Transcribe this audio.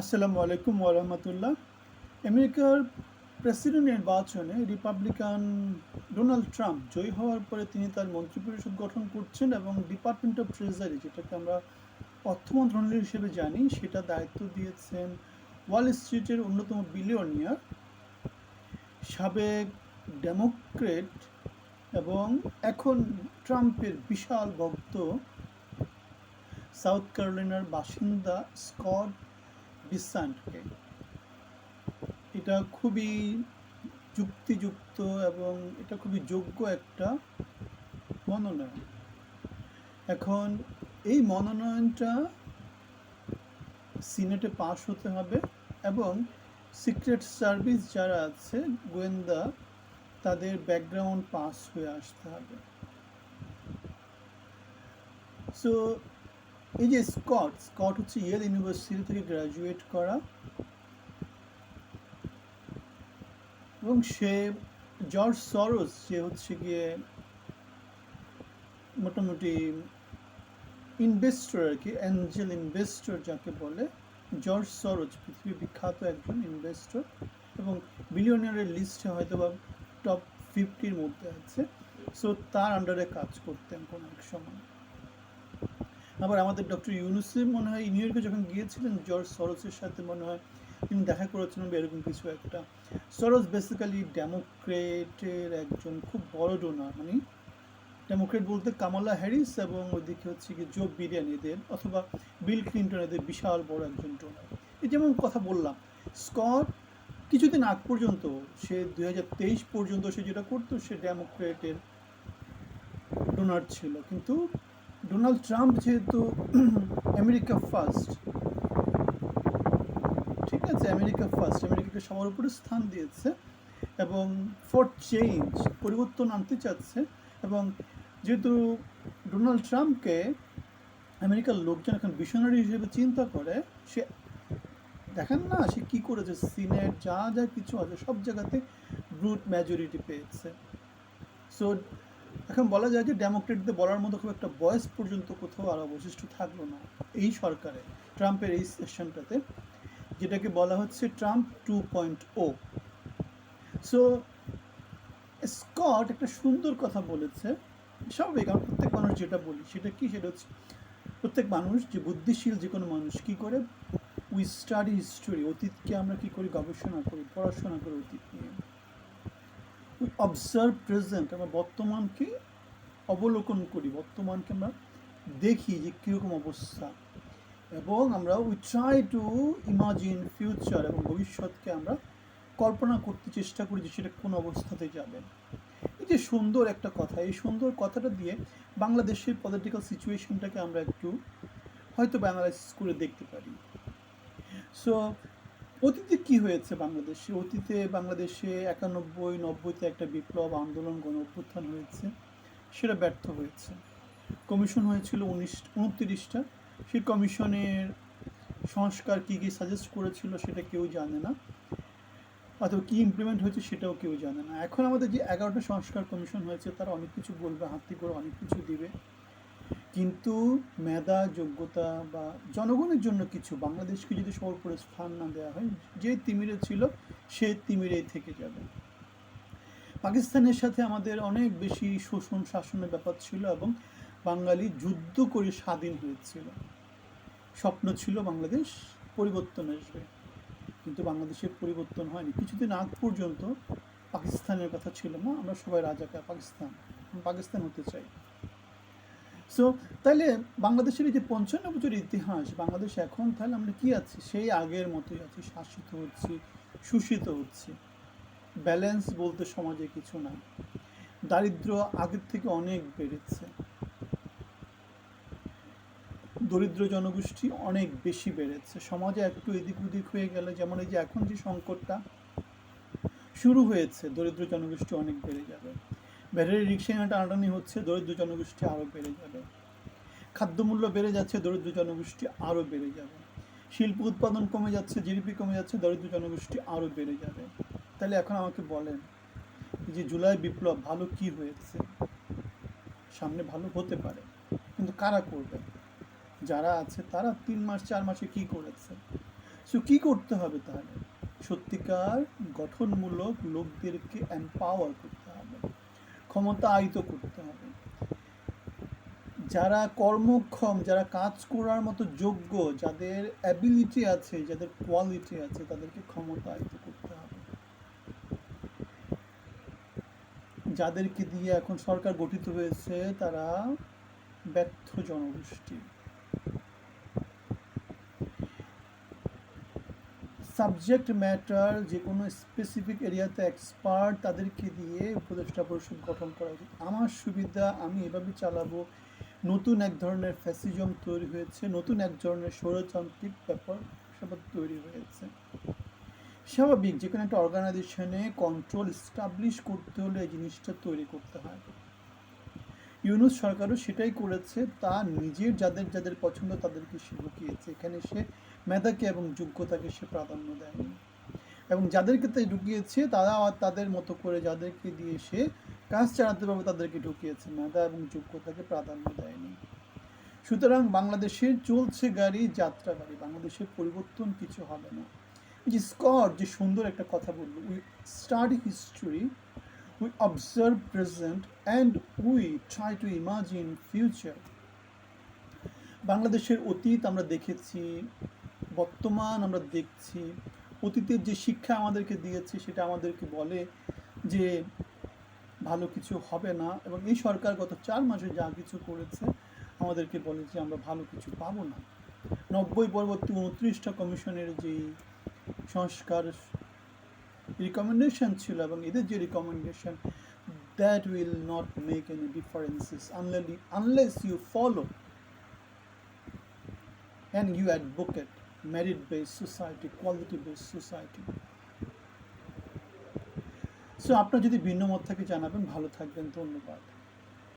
আসসালামু আলাইকুম ওরহমতুল্লাহ আমেরিকার প্রেসিডেন্ট নির্বাচনে রিপাবলিকান ডোনাল্ড ট্রাম্প জয়ী হওয়ার পরে তিনি তার মন্ত্রিপরিষদ গঠন করছেন এবং ডিপার্টমেন্ট অফ ট্রেজারি, যেটাকে আমরা অর্থ মন্ত্রণালয় হিসেবে জানি, সেটা দায়িত্ব দিয়েছেন ওয়াল স্ট্রিটের অন্যতম বিলিয়নিয়ার, সাবেক ডেমোক্রেট এবং এখন ট্রাম্পের বিশাল ভক্ত, সাউথ ক্যারোলিনার বাসিন্দা স্কট বিসান্টকে এটা খুবই যুক্তিযুক্ত এবং এটা খুবই যোগ্য একটা মনোনয়ন। এখন এই মনোনয়নটা সিনেটে পাশ হতে হবে এবং সিক্রেট সার্ভিস যারা আছে, গোয়েন্দা, তাদের ব্যাকগ্রাউন্ড পাস হয়ে আসতে হবে। সো এই যে স্কট স্কট হচ্ছে ইয়েল ইউনিভার্সিটি থেকে গ্রাজুয়েট করা। এবং সে জর্জ সরোস যে হচ্ছে গিয়ে মোটামুটি ইনভেস্টর আর কি অ্যাঞ্জেল ইনভেস্টর যাকে বলে জর্জ সরোজ পৃথিবীর বিখ্যাত একজন ইনভেস্টর এবং বিলিয়নিয়ারের লিস্টে হয়তো বা টপ ফিফটির মধ্যে আছে। সো তার আন্ডারে কাজ করতেন কোনো এক সময়। আবার আমাদের ডক্টর ইউনুসেফ মনে হয়, নিউ ইয়র্কে যখন গিয়েছিলেন, জর্জ সরোসের সাথে মনে হয় তিনি দেখা করেছিলেন বা এরকম কিছু একটা। সরোজ বেসিক্যালি ডেমোক্রেটের একজন খুব বড় ডোনার মানে ডেমোক্রেট বলতে কামালা হ্যারিস এবং ওইদিকে হচ্ছে কি জো বিরিয়ান এদের, অথবা বিল ক্লিন্টন এদের বিশাল বড় একজন ডোনার এই যেমন কথা বললাম, স্কট কিছুদিন আগ পর্যন্ত, সে দুই হাজার তেইশ পর্যন্ত সে যেটা করতো, সে ডেমোক্রেটের ডোনার ছিল। কিন্তু ডোনাল্ড ট্রাম্প যেহেতু আমেরিকা ফার্স্ট ঠিক আছে আমেরিকা ফার্স্ট আমেরিকাকে সবার উপরে স্থান দিয়েছে এবং ফর চেঞ্জ পরিবর্তন আনতে চাচ্ছে এবং যেহেতু ডোনাল্ড ট্রাম্পকে আমেরিকার লোকজন এখন মিশনারি হিসেবে চিন্তা করে, সে দেখেন না, সে কী করেছে? সিনেট যা যা কিছু আছে, সব জায়গাতে ব্রুট মেজরিটি পেয়েছে। সো এখন বলা যায় যে ডেমোক্রেটদের বলার মতো খুব একটা বয়স পর্যন্ত কোথাও আর অবশিষ্ট থাকল না এই সরকারে, ট্রাম্পের এই সেশনটাতে যেটাকে বলা হচ্ছে Trump two point O. So Scott একটা সুন্দর কথা বলেছে, স্বাভাবিক, আমরা প্রত্যেক মানুষ যেটা বলি সেটা কি? সেটা হচ্ছে প্রত্যেক মানুষ যে বুদ্ধিশীল যে কোনো মানুষ কি করে? উই স্টাডি হিস্টোরি অতীতকে আমরা কি করি? গবেষণা করি, পড়াশোনা করি অতীত নিয়ে। অবজার্ভ প্রেজেন্ট আমরা বর্তমানকে অবলোকন করি, বর্তমানকে আমরা দেখি যে কীরকম অবস্থা। এবং আমরা we try to imagine future এবং ভবিষ্যৎকে আমরা কল্পনা করতে চেষ্টা করি যে সেটা কোন অবস্থাতে যাবে। এই যে সুন্দর একটা কথা, এই সুন্দর কথাটা দিয়ে বাংলাদেশের পলিটিক্যাল সিচুয়েশনটাকে আমরা একটু হয়তো অ্যানালাইসিস করে দেখতে পারি। সো অতীতে কি হয়েছে বাংলাদেশে? অতীতে বাংলাদেশে একানব্বই, নব্বইতে একটা বিপ্লব, আন্দোলন, গণ অভ্যুত্থান হয়েছে, সেটা ব্যর্থ হয়েছে। কমিশন হয়েছিল উনিশ, উনত্রিশটা। সেই কমিশনের সংস্কার কী কী সাজেস্ট করেছিল সেটা কেউ জানে না। অথবা কী ইমপ্লিমেন্ট হয়েছে সেটাও কেউ জানে না। এখন আমাদের যে এগারোটা সংস্কার কমিশন হয়েছে, তারা অনেক কিছু বলবে, হাতি করে অনেক কিছু দিবে। কিন্তু মেধা, যোগ্যতা বা জনগণের জন্য কিছু, বাংলাদেশকে যদি সর্বোপরি স্থান না দেওয়া হয়, যে তিমিরে ছিল, সে তিমিরেই থেকে যাবে। পাকিস্তানের সাথে আমাদের অনেক বেশি শোষণ শাসনের ব্যাপার ছিল এবং বাঙালি যুদ্ধ করে স্বাধীন হয়েছিল। স্বপ্ন ছিল বাংলাদেশ পরিবর্তন আসবে। কিন্তু বাংলাদেশের পরিবর্তন হয়নি। কিছুদিন আগ পর্যন্ত পাকিস্তানের কথা ছিল না, আমরা সবাই রাজাকার পাকিস্তান পাকিস্তান হতে চাই। সো তাহলে বাংলাদেশের এই যে পঞ্চান্ন বছর ইতিহাস, বাংলাদেশ এখন তাহলে আমরা কি আছি? সেই আগের মতোই আছি, শাসিত হচ্ছি, শোষিত হচ্ছি। ব্যালেন্স বলতে সমাজে কিছু নাই। দারিদ্র আগের থেকে অনেক বেড়েছে। দরিদ্র জনগোষ্ঠী অনেক বেশি বেড়েছে। সমাজে একটু এদিক ওদিক হয়ে গেলে, যেমন এই যে এখন যে সংকটটা, শুরু হয়েছে, দরিদ্র জনগোষ্ঠী অনেক বেড়ে যাবে। ব্যাটারি রিক্সা টানাটানি হচ্ছে, দরিদ্র জনগোষ্ঠী আরও বেড়ে যাবে। খাদ্যমূল্য বেড়ে যাচ্ছে, দরিদ্র জনগোষ্ঠী আরও বেড়ে যাবে। শিল্প উৎপাদন কমে যাচ্ছে, জিডিপি কমে যাচ্ছে, দরিদ্র জনগোষ্ঠী আরও বেড়ে যাবে। তাহলে এখন আমাকে বলেন যে জুলাই বিপ্লব ভালো কি হয়েছে? সামনে ভালো হতে পারে, কিন্তু কারা করবে? যারা আছে তারা তিন মাস, চার মাসে কি করেছে? সো কি করতে হবে তাহলে? সত্যিকার গঠনমূলক লোকদেরকে এম্পাওয়ার করতে হবে ক্ষমতায়িত করতে হবে। যারা কর্মক্ষম, যারা কাজ করার মতো যোগ্য, যাদের অ্যাবিলিটি আছে, যাদের কোয়ালিটি আছে, তাদেরকে ক্ষমতা আয়িত করতে হবে। যাদেরকে দিয়ে এখন সরকার গঠিত হয়েছে, তারা ব্যর্থ জনগোষ্ঠী। সাবজেক্ট ম্যাটার যে কোনো স্পেসিফিক এরিয়াতে এক্সপার্ট তাদেরকে দিয়ে উপদেষ্টা পরিষদ গঠন করা উচিত। আমার সুবিধা, আমি এভাবে চালাবো, নতুন এক ধরনের ফ্যাসিজম তৈরি হয়েছে, নতুন এক ধরনের স্বৈরতান্ত্রিক ব্যাপার স্যাপার তৈরি হয়েছে। স্বাভাবিক যে কোনো একটা অর্গানাইজেশনে কন্ট্রোল স্টাবলিশ করতে হলে এই জিনিসটা তৈরি করতে হয়। ইউনুস সরকারও সেটাই করেছে, তা নিজের যাদের যাদের পছন্দ তাদেরকে সে ঢুকিয়েছে এখানে সে মেধাকে এবং যোগ্যতাকে সে প্রাধান্য দেয়নি। এবং যাদেরকে তাই ঢুকিয়েছে, তারা তাদের মতো করে যাদেরকে দিয়ে সে কাজ চালাতে পারবে, তাদেরকে ঢুকিয়েছে মেধা এবং যোগ্যতাকে প্রাধান্য দেয়নি। সুতরাং বাংলাদেশের চলছে গাড়ি, যাত্রা গাড়ি। বাংলাদেশের পরিবর্তন কিছু হবে না। যে স্কট, যে সুন্দর একটা কথা বলল we study history we observe present and we try to imagine future বাংলাদেশের অতীত আমরা দেখেছি বর্তমান আমরা দেখছি, অতীতের যে শিক্ষা আমাদেরকে দিয়েছে সেটা আমাদেরকে বলে যে ভালো কিছু হবে না এবং এই সরকার গত চার মাসে যা কিছু করেছে আমাদেরকে বলে যে আমরা ভালো কিছু পাবো না। নব্বই পরবর্তী উনত্রিশটা কমিশনের যে সংস্কার রিকমেন্ডেশন ছিল এবং এদের যে recommendation that will not make any differences unless you follow and you advocate merit based society, quality based society. So আপনার যদি ভিন্ন মত থাকে জানাবেন ভালো থাকবেন ধন্যবাদ